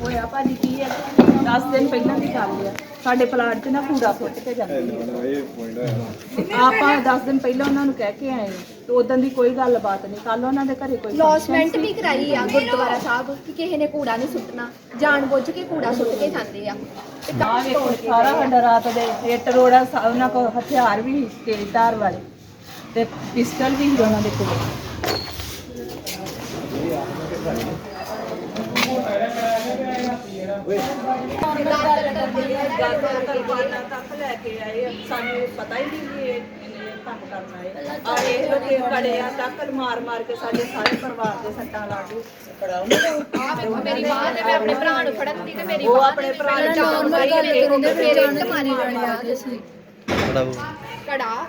ਹੋਇਆ ਭਾਜੀ ਕੀ ਹੈ? 10 ਦਿਨ ਪਹਿਲਾਂ ਦੀ ਗੱਲ ਆ ਸਾਡੇ ਪਲਾਟ 'ਚ ਨਾ ਕੂੜਾ ਸੁੱਟ ਕੇ ਜਾਂਦੇ ਨੇ। ਆਪਾਂ 10 ਦਿਨ ਪਹਿਲਾਂ ਉਹਨਾਂ ਨੂੰ ਕਹਿ ਕੇ ਆਏ ਤੇ ਉਦੋਂ ਦੀ ਕੋਈ ਗੱਲਬਾਤ ਨਹੀਂ। ਕੱਲ ਉਹਨਾਂ ਦੇ ਘਰੇ ਕੋਈ ਲੌਸਮੈਂਟ ਵੀ ਕਰਾਈ ਆ ਗੁਰਦੁਆਰਾ ਸਾਹਿਬ ਕਿ ਕਿਸੇ ਨੇ ਕੂੜਾ ਨਹੀਂ ਸੁੱਟਣਾ। ਜਾਣ ਬੁੱਝ ਕੇ ਕੂੜਾ ਸੁੱਟ ਕੇ ਜਾਂਦੇ ਆ। ਤੇ ਆ ਵੇਖੋ ਸਾਰਾ ਸਾਡਾ ਰਾਤ ਦੇ ਇੱਟ ਰੋੜਾ ਸਾ- ਉਹਨਾਂ ਕੋਲ ਹਥਿਆਰ ਵੀ ਸੀ ਤੇਜ਼ ਧਾਰ ਵਾਲੇ। ਤੇ ਪਿਸਟਲ ਵੀ ਸੀ ਉਹਨਾਂ ਦੇ ਕੋਲ। ਕੁਰਬਾਨਾ ਤੱਕ ਲੈ ਕੇ ਆਏ ਆ। ਸਾਨੂੰ ਪਤਾ ਹੀ ਨਹੀਂ ਵੀ ਇਹ ਇਹਨੇ ਕੰਮ ਕਰਨਾ ਹੈ ਆ ਇਹ ਲੋਕੇ ਕੜਿਆ ਤੱਕ ਮਾਰ ਮਾਰ ਕੇ ਸਾਡੇ ਸਾਰੇ ਪਰਿਵਾਰ ਦੇ ਸੱਟਾਂ ਲਾ ਕੇ ਆ ਵੇਖੋ ਮੇਰੀ ਬਾਹ ਤੇ ਮੈਂ ਆਪਣੇ ਭਰਾ ਨੂੰ ਫੜਨ ਦੀ ਤੇ ਮੇਰੀ ਉਹ ਬਾਂਹ ਆਪਣੇ ਭਰਾ ਨੂੰ ਜਾਨ ਮਾਰੀ ਆ ਦੇਖੋ ਮੇਰੇ ਇੱਟ ਮਾਰੀ ਜਾਣੀ ਬੜਾ ਕੜਾ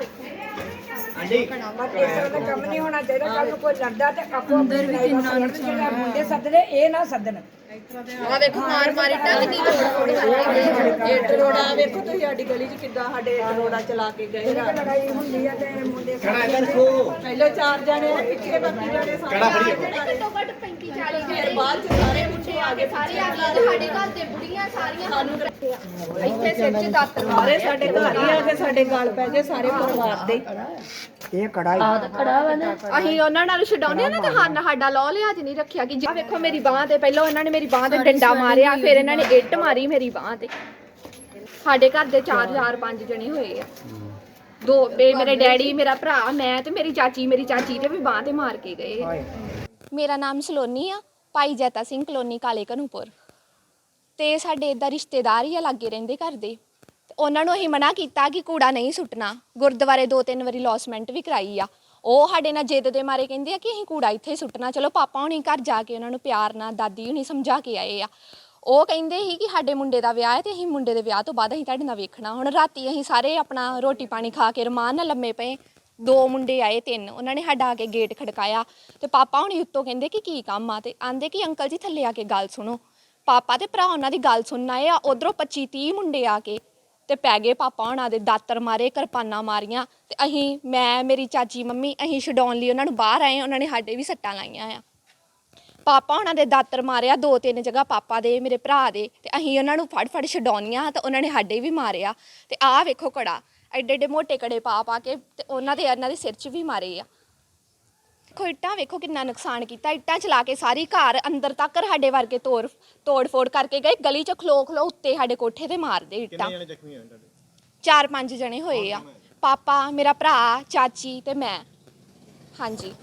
ਵੇਖੋ ਕੰਮ ਨਹੀਂ ਹੋਣਾ ਚਾਹੀਦਾ ਕੱਲ ਨੂੰ ਕੋਈ ਲੜਦਾ ਤੇ ਆਪੋ ਅੰਦਰ ਵੀ ਕਿੰਨਾ ਨੁਕਸਾਨ ਮੁੰਡੇ ਸੱਦਦੇ ਇਹ ਨਾ ਸੱਦਣ ਆ ਵੇਖੋ ਮਾਰ ਮਾਰੀ ਟੱਲ ਦੀ ਤੋੜ ਫੋੜ ਕਰਦੇ ਇੱਟ ਰੋੜਾ ਵੇਖੋ ਤੁਸੀਂ ਸਾਡੀ ਗਲੀ 'ਚ ਕਿੱਦਾਂ ਸਾਡੇ ਇੱਟ ਰੋੜਾ ਚਲਾ ਕੇ ਗਏ ਰਾਤ। ਲੜਾਈ ਹੁੰਦੀ ਆ ਤੇ ਮੁੰਡੇ ਪਹਿਲੇ ਚਾਰ ਜਣੇ ਆ, ਪਿੱਛੇ ਬਾਕੀ ਜਣੇ ਸਾਰੇ ਘੱਟੋ ਘੱਟ 35 40 ਫਿਰ ਬਾਅਦ 'ਚ ਸਾਰੇ ਪਿੱਛੇ ਆ ਗਏ ਸਾਰੇ ਆ ਗਏ ਤੇ ਸਾਡੇ ਘਰ ਦੇ ਬੁੜੀਆਂ ਸਾਰੀਆਂ ਸਾਨੂੰ ਇੱਥੇ ਸਿਰ 'ਚ ਸਾਰੇ ਸਾਡੇ ਘਰ ਹੀ ਆ ਕੇ ਸਾਡੇ ਗਲ ਪੈ ਗਏ ਸਾਰੇ ਪਰਿਵਾਰ ਦੇ। ਇਹ ਕੜਾਈ ਅਸੀਂ ਉਹਨਾਂ ਨਾਲ ਛਡਾਉਂਦੇ ਆ ਨਾ ਤੇ ਹਾਂ ਸਾਡਾ ਲੋ ਲਿਆ ਨਹੀਂ ਰੱਖਿਆ ਕਿ ਆ ਵੇਖੋ ਮੇਰੀ ਬਾਹ ਤੇ ਪਹਿਲਾਂ ਇਹਨਾਂ ਨੇ ਮੇਰੀ ਬਾਹ ਤੇ ਡੰਡਾ ਮਾਰਿਆ ਫਿਰ ਇਹਨਾਂ ਨੇ ਇੱਟ ਮਾਰੀ ਮੇਰੀ ਬਾਹ ਤੇ। ਸਾਡੇ ਘਰ ਦੇ 4 4 5 ਜਣੇ ਹੋਏ ਆ। ਦੋ ਤੇ ਮੇਰੇ ਡੈਡੀ ਮੇਰਾ ਭਰਾ ਮੈਂ ਤੇ ਮੇਰੀ ਚਾਚੀ ਮੇਰੀ ਚਾਚੀ ਤੇ ਵੀ ਬਾਹ ਤੇ ਮਾਰ ਕੇ ਗਏ। ਮੇਰਾ ਨਾਮ ਸਲੋਨੀ ਆ ਭਾਈ ਜੈਤਾ ਸਿੰਘ ਕਲੋਨੀ ਕਾਲੇ ਕਨੂਪੁਰ ਤੇ ਸਾਡੇ ਇਦਾਂ ਰਿਸ਼ਤੇਦਾਰ ਹੀ ਆ ਲਾਗੇ ਰਹਿੰਦੇ ਘਰ ਦੇ। ਉਹਨਾਂ ਨੂੰ ਅਸੀਂ ਮਨਾ ਕੀਤਾ ਕਿ ਕੂੜਾ ਨਹੀਂ ਸੁੱਟਣਾ। ਗੁਰਦੁਆਰੇ ਦੋ ਤਿੰਨ ਵਾਰੀ ਲੌਸਮੈਂਟ ਵੀ ਕਰਾਈ ਆ। ਉਹ ਸਾਡੇ ਨਾਲ ਜਿੱਦ ਦੇ ਮਾਰੇ ਕਹਿੰਦੇ ਆ ਕਿ ਅਸੀਂ ਕੂੜਾ ਇੱਥੇ ਸੁੱਟਣਾ। ਚਲੋ ਪਾਪਾ ਹੁਣੀ ਘਰ ਜਾ ਕੇ ਉਹਨਾਂ ਨੂੰ ਪਿਆਰ ਨਾਲ, ਦਾਦੀ ਹੁਣੀ ਸਮਝਾ ਕੇ ਆਏ ਆ। ਉਹ ਕਹਿੰਦੇ ਸੀ ਕਿ ਸਾਡੇ ਮੁੰਡੇ ਦਾ ਵਿਆਹ ਹੈ ਤੇ ਅਸੀਂ ਮੁੰਡੇ ਦੇ ਵਿਆਹ ਤੋਂ ਬਾਅਦ ਅਸੀਂ ਤੁਹਾਡੇ ਨਾਲ ਵੇਖਣਾ। ਹੁਣ ਰਾਤੀ ਅਸੀਂ ਸਾਰੇ ਆਪਣਾ ਰੋਟੀ ਪਾਣੀ ਖਾ ਕੇ ਰਮਾਨ ਨਾਲ ਲੰਮੇ ਪਏ। ਦੋ ਮੁੰਡੇ ਆਏ, ਤਿੰਨ। ਉਹਨਾਂ ਨੇ ਸਾਡਾ ਆ ਕੇ ਗੇਟ ਖੜਕਾਇਆ। ਤੇ ਪਾਪਾ ਹੁਣੀ ਉੱਤੋਂ ਕਹਿੰਦੇ ਕਿ ਕੀ ਕੰਮ ਆ? ਤੇ ਆਂਦੇ ਕਿ ਅੰਕਲ ਜੀ ਥੱਲੇ ਆ ਕੇ ਗੱਲ ਸੁਣੋ। ਪਾਪਾ ਤੇ ਭਰਾ ਉਹਨਾਂ ਦੀ ਗੱਲ ਸੁਣਨ ਆ। ਉਧਰੋਂ 25 30 ਮੁੰਡੇ ਆ ਕੇ ਤੇ ਪੈ ਗਏ ਪਾਪਾ ਉਹਨਾਂ ਦੇ ਦਾਤਰ ਮਾਰੇ, ਕਿਰਪਾਨਾਂ ਮਾਰੀਆਂ ਤੇ ਅਸੀਂ ਮੈਂ, ਮੇਰੀ ਚਾਚੀ, ਮੰਮੀ ਅਸੀਂ ਛਡਾਉਣ ਲਈ ਉਹਨਾਂ ਨੂੰ ਬਾਹਰ ਆਏ ਉਹਨਾਂ ਨੇ ਸਾਡੇ ਵੀ ਸੱਟਾਂ ਲਾਈਆਂ ਆ। ਪਾਪਾ ਉਹਨਾਂ ਦੇ ਦਾਤਰ ਮਾਰਿਆ, ਦੋ ਤਿੰਨ ਜਗ੍ਹਾ ਪਾਪਾ ਦੇ, ਮੇਰੇ ਭਰਾ ਦੇ ਤੇ ਅਸੀਂ ਉਹਨਾਂ ਨੂੰ ਫੜ ਫੜ ਛਡਾਉਣੀਆਂ ਤਾਂ ਉਹਨਾਂ ਨੇ ਸਾਡੇ ਵੀ ਮਾਰਿਆ ਤੇ ਆਹ ਵੇਖੋ ਕੜਾ ਐਡੇ ਐਡੇ ਮੋਟੇ ਕੜੇ ਪਾ ਪਾ ਕੇ ਤੇ ਉਹਨਾਂ ਦੇ, ਇਹਨਾਂ ਦੇ ਸਿਰ 'ਚ ਵੀ ਮਾਰੇ ਆ। ਦੇਖੋ ਇੱਟਾਂ ਵੇਖੋ ਕਿੰਨਾ ਨੁਕਸਾਨ ਕੀਤਾ। ਇੱਟਾਂ ਚਲਾ ਕੇ ਸਾਰੀ ਘਰ ਅੰਦਰ ਤੱਕ ਸਾਡੇ ਵਰਗੇ ਤੋੜ ਤੋੜ ਫੋੜ ਕਰਕੇ ਗਏ। ਗਲੀ 'ਚ ਖਲੋ ਖਲੋ ਉੱਤੇ ਸਾਡੇ ਕੋਠੇ ਤੇ ਮਾਰਦੇ ਇੱਟਾਂ। ਚਾਰ ਪੰਜ ਜਣੇ ਹੋਏ ਆ। ਪਾਪਾ ਮੇਰਾ ਭਰਾ ਚਾਚੀ ਤੇ ਮੈਂ। ਹਾਂਜੀ।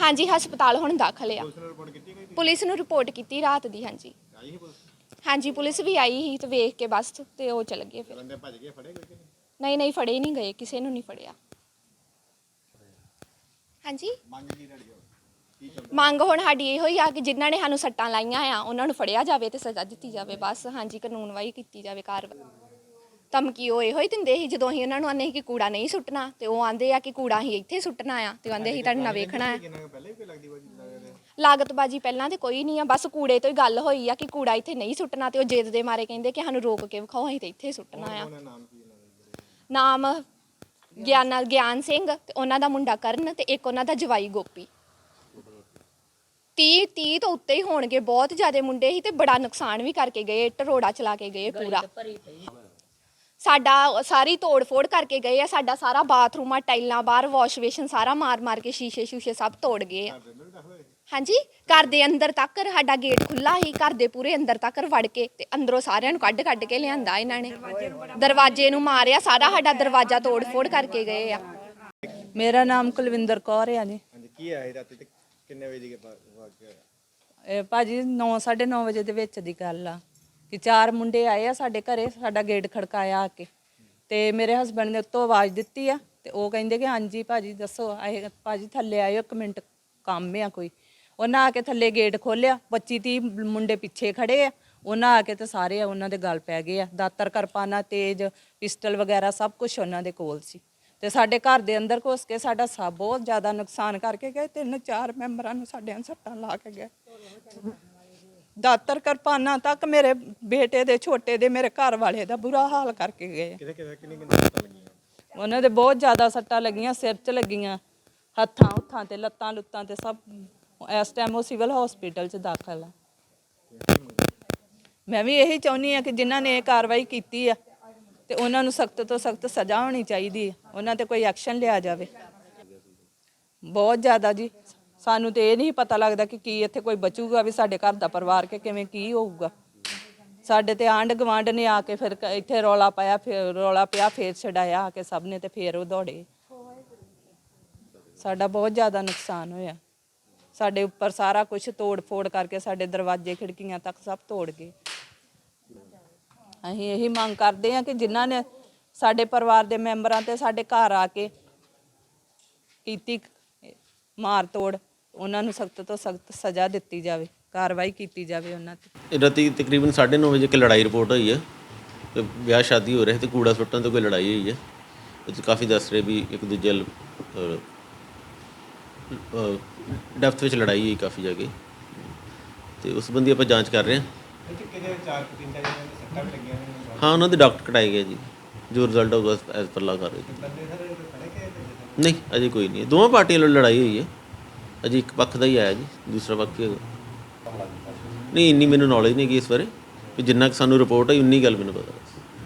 ਹਾਂਜੀ ਹਸਪਤਾਲ ਹੁਣ ਦਾਖਲ ਆ। ਪੁਲਿਸ ਨੂੰ ਰਿਪੋਰਟ ਕੀਤੀ ਰਾਤ ਦੀ ਹਾਂਜੀ। ਹਾਂਜੀ ਪੁਲਿਸ ਵੀ ਆਈ ਸੀ ਤੇ ਵੇਖ ਕੇ ਬਸ ਤੇ ਉਹ ਚਲ ਗਏ ਫਿਰ। ਨਹੀਂ ਨਹੀਂ ਫੜੇ ਨਹੀਂ ਗਏ ਕਿਸੇ ਨੂੰ ਨਹੀਂ ਫੜਿਆ। ਹਾਂਜੀ? ਮੰਗ ਹੁਣ? ਸਾਡੀ ਇਹੋ ਹੀ ਆ ਕਿ ਜਿਨ੍ਹਾਂ ਨੇ ਸਾਨੂੰ ਸੱਟਾਂ ਲਾਈਆਂ ਆ ਉਹਨਾਂ ਨੂੰ ਫੜਿਆ ਜਾਵੇ ਤੇ ਸਜ਼ਾ ਦਿੱਤੀ ਜਾਵੇ। ਬਸ ਹਾਂਜੀ ਕਾਨੂੰਨਵਾਈ ਕੀਤੀ ਜਾਵੇ ਕਾਰਵਾਈ ਧਮਕੀ ਉਹ ਇਹੋ ਹੀ ਦਿੰਦੇ ਸੀ ਜਦੋਂ ਅਸੀਂ ਉਹਨਾਂ ਨੂੰ ਆਨੇ ਕਿ ਕੂੜਾ ਨਹੀਂ ਸੁੱਟਣਾ ਤੇ ਉਹ ਆਂਦੇ ਆ ਕਿ ਕੂੜਾ ਅਸੀਂ ਇੱਥੇ ਸੁੱਟਣਾ ਆ ਤੇ ਆਂਦੇ ਅਸੀਂ ਤੁਹਾਡੇ ਨਾਲ ਵੇਖਣਾ ਆ। ਲਾਗਤਬਾਜੀ ਪਹਿਲਾਂ ਤੇ ਕੋਈ ਨਹੀਂ ਆ ਬਸ ਕੂੜੇ ਤੋਂ ਹੀ ਗੱਲ ਹੋਈ ਆ ਕਿ ਕੂੜਾ ਇੱਥੇ ਨਹੀਂ ਸੁੱਟਣਾ ਤੇ ਉਹ ਜਿੱਦ ਦੇ ਮਾਰੇ ਕਹਿੰਦੇ ਕਿ ਸਾਨੂੰ ਰੋਕ ਕੇ ਵਿਖਾਓ ਅਸੀਂ ਤੇ ਇੱਥੇ ਸੁੱਟਣਾ ਆ। ਨਾਮ ਗਿਆਨਾ ਗਿਆਨ ਸਿੰਘ ਤੇ ਉਹਨਾਂ ਦਾ ਮੁੰਡਾ ਕਰਨ ਤੇ ਇੱਕ ਉਹਨਾਂ ਦਾ ਜਵਾਈ ਗੋਪੀ। 30 30 ਤੋਂ ਉੱਤੇ ਹੀ ਹੋਣਗੇ, ਬਹੁਤ ਜ਼ਿਆਦਾ ਮੁੰਡੇ ਸੀ ਤੇ ਬੜਾ ਨੁਕਸਾਨ ਵੀ ਕਰਕੇ ਗਏ ਟਰੋੜਾ ਚਲਾ ਕੇ ਗਏ ਪੂਰਾ। ਸਾਡਾ ਸਾਰੀ ਤੋੜ ਫੋੜ ਕਰਕੇ ਗਏ ਆ ਸਾਡਾ ਸਾਰਾ ਬਾਥਰੂਮ ਆ ਟਾਈਲਾਂ ਬਾਹਰ ਵਾਸ਼ ਬੇਸ਼ਨ ਸਾਰਾ ਮਾਰ ਮਾਰ ਕੇ ਸ਼ੀਸ਼ੇ ਸ਼ੂਸ਼ੇ ਸਭ ਤੋੜ ਗਏ ਆ। ਹਾਂਜੀ ਘਰ ਦੇ ਅੰਦਰ ਤੱਕ ਸਾਡਾ ਗੇਟ ਖੁੱਲਾ ਸੀ ਘਰ ਦੇ ਪੂਰੇ ਅੰਦਰ ਤੱਕ ਵੜ ਕੇ ਤੇ ਅੰਦਰੋਂ ਸਾਰਿਆਂ ਨੂੰ ਕੱਢ ਕੱਢ ਕੇ ਲਿਆਂਦਾ ਇਹਨਾਂ ਨੇ। ਦਰਵਾਜ਼ੇ ਨੂੰ ਮਾਰਿਆ ਸਾਰਾ ਸਾਡਾ ਦਰਵਾਜ਼ਾ ਤੋੜ ਫੋੜ ਕਰਕੇ ਗਏ ਆ। ਮੇਰਾ ਨਾਮ ਕੁਲਵਿੰਦਰ ਕੌਰ ਆ ਜੀ। ਹਾਂਜੀ ਕੀ ਆਇਆ ਰਾਤੀ ਤੇ ਕਿੰਨੇ ਵਜੇ ਦੀ ਵਾਕਿਆ ਇਹ ਭਾਜੀ 9 ਨੌ ਵਜੇ ਦੇ ਵਿੱਚ ਦੀ ਗੱਲ ਆ। ਕਿ ਚਾਰ ਮੁੰਡੇ ਆਏ ਆ ਸਾਡੇ ਘਰੇ, ਸਾਡਾ ਗੇਟ ਖੜਕਾਇਆ ਆ ਕੇ। ਤੇ ਮੇਰੇ ਹਸਬੰਡ ਨੇ ਉੱਤੋਂ ਆਵਾਜ਼ ਦਿੱਤੀ ਆ ਤੇ ਉਹ ਕਹਿੰਦੇ ਕਿ ਹਾਂਜੀ ਭਾਜੀ ਦੱਸੋ, ਆਏ ਭਾਜੀ ਥੱਲੇ ਆਇਓ ਇੱਕ ਮਿੰਟ, ਕੰਮ ਆ ਕੋਈ। ਉਹਨਾਂ ਆ ਕੇ ਥੱਲੇ ਗੇਟ ਖੋਲਿਆ 25 30 ਮੁੰਡੇ ਪਿੱਛੇ ਖੜੇ ਆ। ਉਹਨਾਂ ਆ ਕੇ ਤੇ ਸਾਰੇ ਉਹਨਾਂ ਦੇ ਗਲ ਪੈ ਗਏ ਆ। ਦਾਤਰ ਕਿਰਪਾਨਾਂ, ਤੇਜ, ਪਿਸਟਲ ਵਗੈਰਾ ਸਭ ਕੁਝ ਉਹਨਾਂ ਦੇ ਕੋਲ ਸੀ। ਤੇ ਸਾਡੇ ਘਰ ਦੇ ਅੰਦਰ ਘੁਸ ਕੇ ਸਾਡਾ ਸਭ ਬਹੁਤ ਜ਼ਿਆਦਾ ਨੁਕਸਾਨ ਕਰਕੇ ਗਏ। ਤਿੰਨ ਚਾਰ ਮੈਂਬਰਾਂ ਨੂੰ ਸਾਡਿਆਂ ਸੱਟਾਂ ਲਾ ਕੇ ਗਏ। ਦਾਤਰ ਕਿਰਪਾਨਾਂ ਤੱਕ ਮੇਰੇ ਬੇਟੇ ਦੇ ਛੋਟੇ ਦੇ ਮੇਰੇ ਘਰ ਵਾਲੇ ਦਾ ਬੁਰਾ ਹਾਲ ਕਰਕੇ ਗਏ। ਕਿਤੇ ਕਿਤੇ ਕਿੰਨੀ ਕਿੰਨੀ ਸੱਟਾਂ ਲੱਗੀਆਂ? ਉਹਨਾਂ ਦੇ ਬਹੁਤ ਜ਼ਿਆਦਾ ਸੱਟਾਂ ਲੱਗੀਆਂ ਸਿਰ 'ਚ ਲੱਗੀਆਂ ਹੱਥਾਂ ਹੁੱਥਾਂ ਤੇ ਲੱਤਾਂ ਲੁੱਤਾਂ ਤੇ ਸਭ ਇਸ ਟਾਈਮ ਉਹ ਸਿਵਲ ਹਸਪੀਟਲ 'ਚ ਦਾਖਲ ਆ। ਮੈਂ ਵੀ ਇਹੀ ਚਾਹੁੰਦੀ ਆ ਕਿ ਜਿਨ੍ਹਾਂ ਨੇ ਇਹ ਕਾਰਵਾਈ ਕੀਤੀ ਆ ਤੇ ਉਹਨਾਂ ਨੂੰ ਸਖਤ ਤੋਂ ਸਖਤ ਸਜ਼ਾ ਹੋਣੀ ਚਾਹੀਦੀ ਹੈ ਉਹਨਾਂ ਤੇ ਕੋਈ ਐਕਸ਼ਨ ਲਿਆ ਜਾਵੇ। ਬਹੁਤ ਜ਼ਿਆਦਾ ਜੀ। ਸਾਨੂੰ ਤੇ ਇਹ ਨਹੀਂ ਪਤਾ ਲੱਗਦਾ ਕਿ ਕੀ ਇੱਥੇ ਕੋਈ ਬਚੂਗਾ, ਵੀ ਸਾਡੇ ਘਰ ਦਾ ਪਰਿਵਾਰ ਕੇ ਕਿਵੇਂ ਕੀ ਹੋਊਗਾ। ਸਾਡੇ ਤੇ ਆਂਢ ਗਵਾਂਢ ਨੇ ਆ ਕੇ ਫਿਰ ਕ- ਇੱਥੇ ਰੌਲਾ ਪਾਇਆ, ਫਿਰ ਰੌਲਾ ਪਿਆ, ਫਿਰ ਛਡਾਇਆ ਆ ਕੇ ਸਭ ਨੇ ਤੇ ਫਿਰ ਉਹ ਦੌੜੇ। ਸਾਡਾ ਬਹੁਤ ਜ਼ਿਆਦਾ ਨੁਕਸਾਨ ਹੋਇਆ। ਸਾਡੇ ਉੱਪਰ ਸਾਰਾ ਕੁਝ ਤੋੜ ਫੋੜ ਕਰਕੇ ਸਾਡੇ ਦਰਵਾਜ਼ੇ, ਖਿੜਕੀਆਂ ਤੱਕ ਸਭ ਤੋੜ ਗਏ। ਅਸੀਂ ਇਹੀ ਮੰਗ ਕਰਦੇ ਹਾਂ ਕਿ ਜਿਨ੍ਹਾਂ ਨੇ ਸਾਡੇ ਪਰਿਵਾਰ ਦੇ ਮੈਂਬਰਾਂ ਤੇ ਸਾਡੇ ਘਰ ਆ ਕੇ ਕੀਤੀ ਮਾਰ ਤੋੜ ਉਹਨਾਂ ਨੂੰ ਸਖਤ ਤੋਂ ਸਖਤ ਸਜ਼ਾ ਦਿੱਤੀ ਜਾਵੇ ਕਾਰਵਾਈ ਕੀਤੀ ਜਾਵੇ ਉਹਨਾਂ ਤੇ। ਇਹ ਰਾਤੀ ਤਕਰੀਬਨ 9:30 ਵਜੇ ਕਿ ਲੜਾਈ ਰਿਪੋਰਟ ਹੋਈ ਹੈ ਤੇ ਵਿਆਹ ਸ਼ਾਦੀ ਹੋ ਰਹੀ ਤੇ ਕੂੜਾ ਸੁੱਟਣ ਤੋਂ ਕੋਈ ਲੜਾਈ ਹੋਈ ਹੈ। ਉਹ 'ਚ ਕਾਫੀ ਦੱਸ ਰਹੇ ਵੀ ਇੱਕ ਦੂਜੇ ਨਾਲ, ਡੈਪਥ ਵਿੱਚ ਲੜਾਈ ਹੋਈ ਕਾਫੀ ਜਗ੍ਹਾ ਤੇ ਉਸ ਸੰਬੰਧੀ ਆਪਾਂ ਜਾਂਚ ਕਰ ਰਹੇ ਹਾਂ। ਕਿਹਦੇ ਚਾਰ ਕੁ ਤਿੰਨ ਚਾਰ ਜਣਿਆਂ ਦੇ ਸੱਟਾਂ ਵੀ ਲੱਗੀਆਂ ਨੇ ਹਾਂ ਉਹਨਾਂ ਦੇ ਡਾਕਟਰ ਕਟਾਏ ਗਏ ਜੀ ਜੋ ਰਿਜ਼ਲਟ ਹੋਊਗਾ ਐਸ ਪਰ ਲਾ ਕਰ ਰਹੇ ਬੰਦੇ ਨਹੀਂ ਅਜੇ ਕੋਈ ਨਹੀਂ। ਦੋਵਾਂ ਪਾਰਟੀਆਂ ਨਾਲ ਲੜਾਈ ਹੋਈ ਹੈ। ਅਜੇ ਇੱਕ ਪੱਖ ਦਾ ਹੀ ਆਇਆ ਜੀ, ਦੂਸਰਾ ਪੱਖ ਹੀ ਹੈਗਾ? ਨਹੀਂ, ਇੰਨੀ ਮੈਨੂੰ ਨੌਲੇਜ ਨਹੀਂ ਹੈਗੀ ਇਸ ਬਾਰੇ, ਵੀ ਜਿੰਨਾ ਕਿ ਸਾਨੂੰ ਰਿਪੋਰਟ ਹੈ ਉਨੀ ਗੱਲ ਮੈਨੂੰ ਪਤਾ